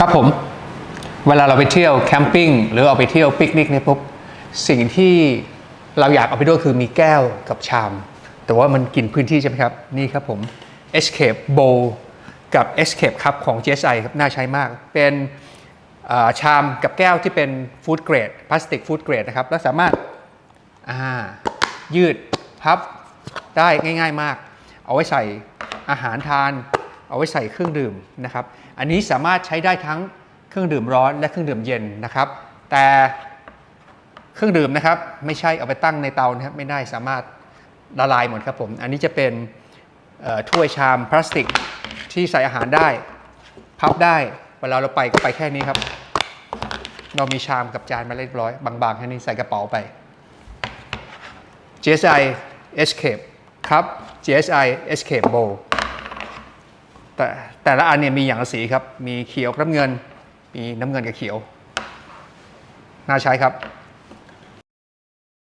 ครับผม เวลาเราไปเที่ยวแคมปิ้งหรือเอาไปเที่ยวปิกนิกเนี่ยปุ๊บสิ่งที่เราอยากเอาไปด้วยคือมีแก้วกับชาม แต่ว่ามันกินพื้นที่ใช่ไหมครับ นี่ครับผม Escape Bowl กับ Escape Cup ของ GSI ครับน่าใช้มาก เป็นาชามกับแก้วที่เป็นฟู้ดเกรดพลาสติกฟู้ดเกรดนะครับ แล้วสามารถายืดพับได้ง่าย ๆ มาก เอาไว้ใส่อาหารทาน เอาไว้ใส่เครื่องดื่มนะครับ อันนี้สามารถใช้ได้ทั้งเครื่องดื่มร้อนและเครื่องดื่มเย็นนะครับ แต่เครื่องดื่มนะครับ ไม่ใช่เอาไปตั้งในเตานะครับไม่ได้สามารถละลายหมดครับผม อันนี้จะเป็นถ้วยชามพลาสติกที่ใส่อาหารได้พับได้เวลาเราไปก็ไปแค่นี้ครับ เรามีชามกับจานมาเรียบร้อย บางๆแค่นี้ใส่กระเป๋าไป GSI Escape ครับ GSI Escape Bowl แต่แต่ละอันเนี่ยมีอย่างละสีครับ มีเขียวกับน้ำเงิน มีน้ำเงินกับเขียว น่าใช้ครับ